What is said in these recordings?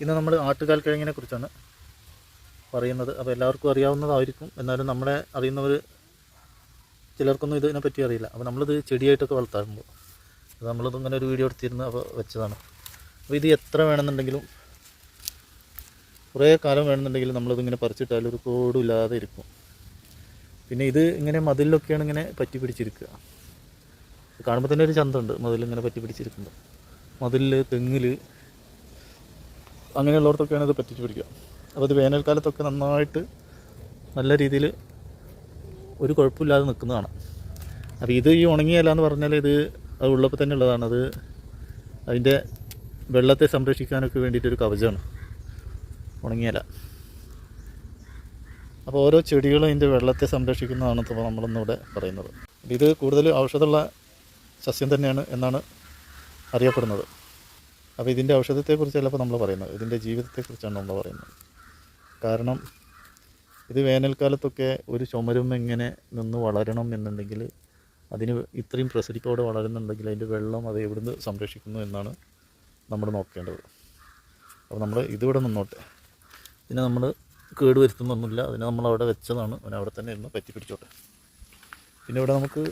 ഇന്ന് നമ്മൾ ആട്ടുകാൽ കിഴങ്ങിനെ കുറിച്ചാണ് പറയുന്നത്. അപ്പോൾ എല്ലാവർക്കും അറിയാവുന്നതായിരിക്കും. എന്നാലും നമ്മളെ അറിയുന്നവർ ചിലർക്കൊന്നും ഇതിനെപ്പറ്റി അറിയില്ല. അപ്പോൾ നമ്മളിത് ചെടിയായിട്ടൊക്കെ വളർത്താറുണ്ട്. അത് നമ്മളിത് ഇങ്ങനെ ഒരു വീഡിയോ എടുത്തിരുന്ന് അപ്പോൾ വെച്ചതാണ്. അപ്പോൾ ഇത് എത്ര വേണമെന്നുണ്ടെങ്കിലും കുറേ കാലം വേണമെന്നുണ്ടെങ്കിലും നമ്മളിതിങ്ങനെ പറിച്ചിട്ടാൽ ഒരു കോടും ഇല്ലാതെ ഇരിക്കും. പിന്നെ ഇത് ഇങ്ങനെ മതിലിലൊക്കെയാണ് ഇങ്ങനെ പറ്റി പിടിച്ചിരിക്കുക. കാണുമ്പോൾ തന്നെ ഒരു ചന്തമുണ്ട് മതിലിങ്ങനെ പറ്റി പിടിച്ചിരിക്കുമ്പോൾ. മതിലിൽ തെങ്ങിൽ അങ്ങനെയുള്ളവർക്കൊക്കെയാണ് ഇത് പറ്റിച്ച് പിടിക്കുക. അപ്പോൾ ഇത് വേനൽക്കാലത്തൊക്കെ നന്നായിട്ട് നല്ല രീതിയിൽ ഒരു കുഴപ്പമില്ലാതെ നിൽക്കുന്നതാണ്. അപ്പോൾ ഇത് ഈ ഉണങ്ങിയല്ല എന്ന് പറഞ്ഞാൽ ഇത് അത് ഉള്ളപ്പോൾ തന്നെ ഉള്ളതാണ്. അത് അതിന്റെ വെള്ളത്തെ സംരക്ഷിക്കാനൊക്കെ വേണ്ടിയിട്ടൊരു കവചമാണ്. ഉണങ്ങിയല അപ്പോൾ ഓരോ ചെടികളും അതിന്റെ വെള്ളത്തെ സംരക്ഷിക്കുന്നതാണ് ഇപ്പോൾ നമ്മളിന്നിവിടെ പറയുന്നത്. ഇത് കൂടുതൽ ഔഷധമുള്ള സസ്യം തന്നെയാണ് എന്നാണ് അറിയപ്പെടുന്നത്. അപ്പോൾ ഇതിന്റെ ഔഷധത്തെക്കുറിച്ചല്ല ഇപ്പോൾ നമ്മൾ പറയുന്നത്. ഇതിന്റെ ജീവിതത്തെക്കുറിച്ചാണ് നമ്മൾ പറയുന്നത്. കാരണം ഇത് വേനൽക്കാലത്തൊക്കെ ഒരു ചുമരും എങ്ങനെ നിന്ന് വളരണം എന്നുണ്ടെങ്കിൽ അതിന് ഇത്രയും പ്രസരിപ്പോടെ വളരുന്നുണ്ടെങ്കിൽ അതിന്റെ വെള്ളം അത് നിന്ന് സംരക്ഷിക്കുന്നു എന്നാണ് നമ്മൾ നോക്കേണ്ടത്. അപ്പോൾ നമ്മൾ ഇതിവിടെ നിന്നോട്ടെ. ഇതിനെ നമ്മൾ കേട് വരുത്തുന്നൊന്നുമില്ല അതിനെ നമ്മൾ അവിടെ വെച്ചതാണ്. അവൻ അവിടെ തന്നെ ഇരുന്ന് പറ്റി പിടിച്ചോട്ടെ. പിന്നെ ഇവിടെ നമുക്ക്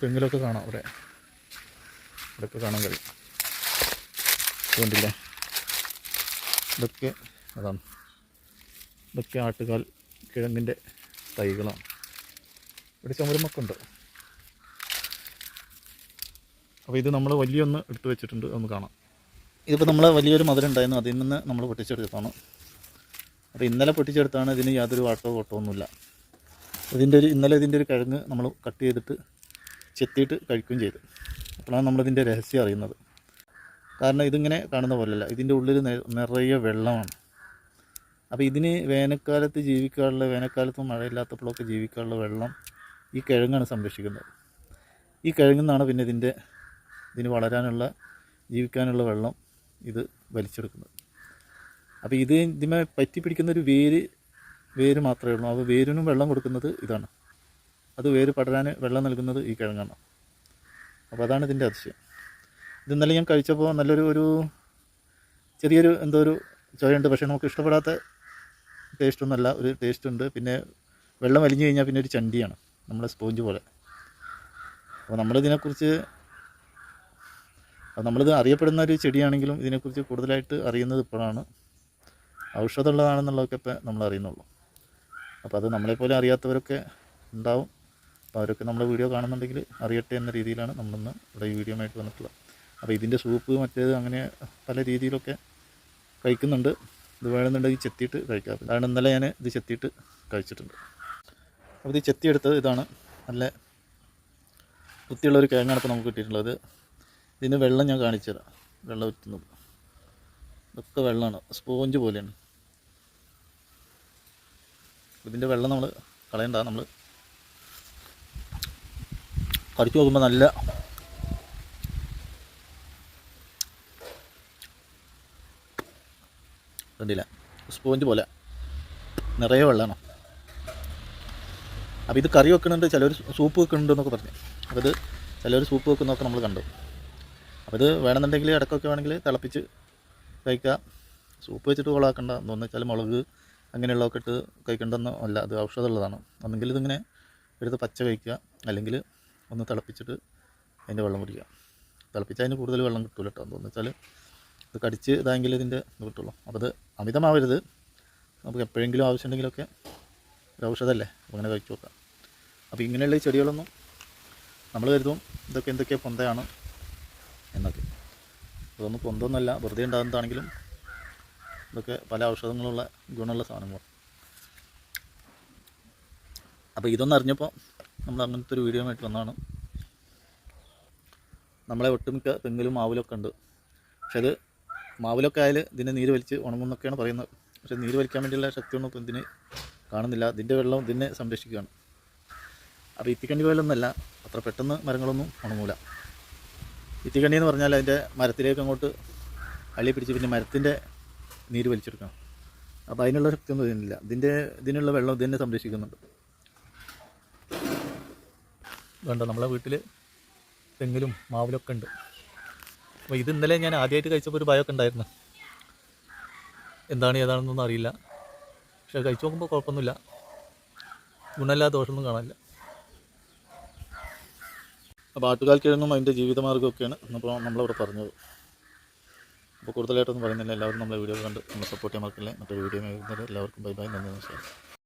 തെങ്ങിലൊക്കെ കാണാം. ഇവിടെ ഇവിടെയൊക്കെ കാണാൻ കഴിയും. കണ്ടില്ലേ ഇതൊക്കെ അതാണ്. ഇതൊക്കെ ആട്ടുകാൽ കിഴങ്ങിന്റെ തൈകളാണ്. ഇവിടെ ചുമരുമൊക്കെ അപ്പോൾ ഇത് നമ്മൾ വലിയൊന്ന് എടുത്തു വെച്ചിട്ടുണ്ട്. ഒന്ന് കാണാം. ഇതിപ്പോൾ നമ്മൾ വലിയൊരു മധുരം ഉണ്ടായിരുന്നു. അതിൽ നിന്ന് നമ്മൾ പൊട്ടിച്ചെടുത്തതാണ്. അപ്പോൾ ഇന്നലെ പൊട്ടിച്ചെടുത്താണ്. ഇതിന് യാതൊരു വാട്ടോ കോട്ടോ ഒന്നുമില്ല ഇതിന്റെ ഒരു ഇന്നലെ ഇതിന്റെ ഒരു കിഴങ്ങ് നമ്മൾ കട്ട് ചെയ്തിട്ട് ചെത്തിയിട്ട് കഴിക്കുകയും ചെയ്തു. അപ്പോഴാണ് നമ്മളിതിന്റെ രഹസ്യം അറിയുന്നത്. കാരണം ഇതിങ്ങനെ കാണുന്ന പോലെയല്ല. ഇതിന്റെ ഉള്ളിൽ നിറയെ വെള്ളമാണ്. അപ്പോൾ ഇതിന് വേനൽക്കാലത്ത് ജീവിക്കാനുള്ള വേനൽക്കാലത്തും മഴയില്ലാത്തപ്പോഴൊക്കെ ജീവിക്കാനുള്ള വെള്ളം ഈ കിഴങ്ങാണ് സംരക്ഷിക്കുന്നത്. ഈ കിഴങ്ങിൽ നിന്നാണ് പിന്നെ ഇതിന്റെ ഇതിന് വളരാനുള്ള ജീവിക്കാനുള്ള വെള്ളം ഇത് വലിച്ചെടുക്കുന്നത്. അപ്പോൾ ഇത് ഇതിമേ പറ്റി പിടിക്കുന്ന ഒരു വേര് വേര് മാത്രമേ ഉള്ളൂ. അപ്പോൾ വേരിനും വെള്ളം കൊടുക്കുന്നത് ഇതാണ്. അത് വേര് പടരാൻ വെള്ളം നൽകുന്നത് ഈ കിഴങ്ങാണ്. അപ്പോൾ അതാണ് ഇതിന്റെ അതിശയം. ഇത് ഇന്നലെ ഞാൻ കഴിച്ചപ്പോൾ നല്ലൊരു ഒരു ചെറിയൊരു എന്തോ ഒരു ചുവയുണ്ട് പക്ഷേ നമുക്ക് ഇഷ്ടപ്പെടാത്ത ടേസ്റ്റൊന്നുമല്ല ഒരു ടേസ്റ്റ് ഉണ്ട്. പിന്നെ വെള്ളം വലിഞ്ഞു കഴിഞ്ഞാൽ പിന്നെ ഒരു ചണ്ടിയാണ്. നമ്മളെ സ്പോഞ്ച് പോലെ. അപ്പോൾ നമ്മളിതിനെക്കുറിച്ച് നമ്മളിത് അറിയപ്പെടുന്ന ഒരു ചെടിയാണെങ്കിലും ഇതിനെക്കുറിച്ച് കൂടുതലായിട്ട് അറിയുന്നത് ഇപ്പോഴാണ്. ഔഷധമുള്ളതാണെന്നുള്ളതൊക്കെ ഇപ്പം നമ്മൾ അറിയുന്നുള്ളൂ. അപ്പോൾ അത് നമ്മളെപ്പോലെ അറിയാത്തവരൊക്കെ ഉണ്ടാവും. അപ്പോൾ അവരൊക്കെ നമ്മുടെ വീഡിയോ കാണുന്നുണ്ടെങ്കിൽ അറിയട്ടെ എന്ന രീതിയിലാണ് നമ്മളിന്ന് ഇവിടെ ഈ വീഡിയോ ആയിട്ട് വന്നിട്ടുള്ളത്. അപ്പോൾ ഇതിന്റെ സൂപ്പ് മറ്റേത് അങ്ങനെ പല രീതിയിലൊക്കെ കഴിക്കുന്നുണ്ട്. ഇത് വേണമെന്നുണ്ടെങ്കിൽ ചെത്തിയിട്ട് കഴിക്കാം. അതാണ് ഇന്നലെ ഞാൻ ഇത് ചെത്തിയിട്ട് കഴിച്ചിട്ടുണ്ട്. അപ്പോൾ ഇത് ചെത്തിയെടുത്തത് ഇതാണ്. നല്ല വൃത്തിയുള്ളൊരു കിഴങ്ങാണ് ഇപ്പോൾ നമുക്ക് കിട്ടിയിട്ടുള്ളത്. ഇതിന് വെള്ളം ഞാൻ കാണിച്ചു തരാം. വെള്ളം ഉറ്റുന്നത്. ഇതൊക്കെ വെള്ളമാണ്. സ്പോഞ്ച് പോലെയാണ്. ഇതിന്റെ വെള്ളം നമ്മൾ കളയണ്ട. നമ്മൾ കടിച്ചു നോക്കുമ്പോൾ നല്ല കണ്ടില്ല. സ്പോഞ്ച് പോലെ. നിറയെ വെള്ളമാണ് അപ്പോൾ ഇത് കറി വെക്കുന്നുണ്ട് ചിലർ സൂപ്പ് വെക്കുന്നുണ്ട് എന്നൊക്കെ പറഞ്ഞു. അപ്പോൾ ഇത് ചിലർ സൂപ്പ് വെക്കുന്നതൊക്കെ നമ്മൾ കണ്ടു. അപ്പോൾ ഇത് വേണമെന്നുണ്ടെങ്കിൽ ഇടയ്ക്കൊക്കെ വേണമെങ്കിൽ തിളപ്പിച്ച് കഴിക്കുക സൂപ്പ് വെച്ചിട്ട് കൊളാക്കണ്ട. എന്ന് വെച്ചാൽ മുളക് അങ്ങനെയുള്ളതൊക്കെ ഇട്ട് കഴിക്കേണ്ടെന്നോ അല്ല അത് ഔഷധമുള്ളതാണ്. ഒന്നെങ്കിൽ ഇതിങ്ങനെ എടുത്ത് പച്ച കഴിക്കുക. അല്ലെങ്കിൽ ഒന്ന് തിളപ്പിച്ചിട്ട് അതിന്റെ വെള്ളം കുടിക്കുക. തിളപ്പിച്ചാൽ അതിന് കൂടുതൽ വെള്ളം കിട്ടില്ല കേട്ടോ എന്താണെന്ന് വെച്ചാൽ ഇത് കടിച്ച് ഇതായെങ്കിൽ ഇതിന്റെ ഇത് കിട്ടുള്ളൂ. അപ്പോൾ അത് അമിതമാവരുത്. നമുക്ക് എപ്പോഴെങ്കിലും ആവശ്യമുണ്ടെങ്കിലൊക്കെ ഒരു ഔഷധമല്ലേ? അങ്ങനെ കഴിച്ചു നോക്കാം. അപ്പോൾ ഇങ്ങനെയുള്ള ഈ ചെടികളൊന്നും നമ്മൾ കരുതും ഇതൊക്കെ എന്തൊക്കെയാണ് പൊന്തയാണ് എന്നൊക്കെ. അതൊന്നും പൊന്തൊന്നുമല്ല. വെറുതെ ഉണ്ടാകുന്നതാണെങ്കിലും ഇതൊക്കെ പല ഔഷധങ്ങളുള്ള ഗുണമുള്ള സാധനങ്ങൾ അപ്പോൾ ഇതൊന്നും അറിഞ്ഞപ്പോൾ നമ്മൾ അങ്ങനത്തെ ഒരു വീഡിയോ ആയിട്ട് വന്നതാണ്. നമ്മളെ ഒട്ടുമിക്ക തെങ്ങിലും മാവിലൊക്കെ ഉണ്ട്. പക്ഷേ അത് മാവിലൊക്കെ ആയാൽ ഇതിനെ നീര് വലിച്ച് ഉണങ്ങുന്നൊക്കെയാണ് പറയുന്നത്. പക്ഷെ നീര് വലിക്കാൻ വേണ്ടിയുള്ള ശക്തിയൊന്നും ഇപ്പം ഇതിന് കാണുന്നില്ല. ഇതിന്റെ വെള്ളം ഇതിനെ സംരക്ഷിക്കുകയാണ്. അപ്പോൾ ഇത്തിക്കണ്ണി പോലൊന്നല്ല അത്ര പെട്ടെന്ന് മരങ്ങളൊന്നും ഉണങ്ങൂല. ഇത്തിക്കണ്ണി എന്ന് പറഞ്ഞാൽ അതിന്റെ മരത്തിലേക്ക് അങ്ങോട്ട് അള്ളി പിടിച്ച് പിന്നെ മരത്തിന്റെ നീര് വലിച്ചെടുക്കണം. അപ്പോൾ അതിനുള്ള ശക്തിയൊന്നും ഇതിനില്ല. ഇതിന്റെ ഇതിനുള്ള വെള്ളം ഇതിനെ സംരക്ഷിക്കുന്നുണ്ട്. വേണ്ട നമ്മളെ വീട്ടിൽ തെങ്ങിലും മാവിലൊക്കെ ഉണ്ട്. അപ്പോൾ ഇത് ഇന്നലെ ഞാൻ ആദ്യമായിട്ട് കഴിച്ചപ്പോൾ ഒരു ഭയമൊക്കെ ഉണ്ടായിരുന്നു. എന്താണ് ഏതാണെന്നൊന്നും അറിയില്ല. പക്ഷെ കഴിച്ചു നോക്കുമ്പോൾ കുഴപ്പമൊന്നുമില്ല. ഗുണമില്ലാത്ത ദോഷമൊന്നും കാണാനില്ല. അപ്പോൾ ആട്ടുകാൽക്കിഴങ്ങും അതിന്റെ ജീവിതമാർഗമൊക്കെയാണ് ഇപ്പോൾ നമ്മളിവിടെ പറഞ്ഞത്. അപ്പോൾ കൂടുതലായിട്ടൊന്നും പറയുന്നില്ല. എല്ലാവരും നമ്മളെ വീഡിയോ കണ്ട് നമ്മൾ സപ്പോർട്ട് ചെയ്യാൻ മറക്കില്ലേ. മറ്റൊരു വീഡിയോ എല്ലാവർക്കും ബൈ ബൈ നന്ദി നമസ്കാരം.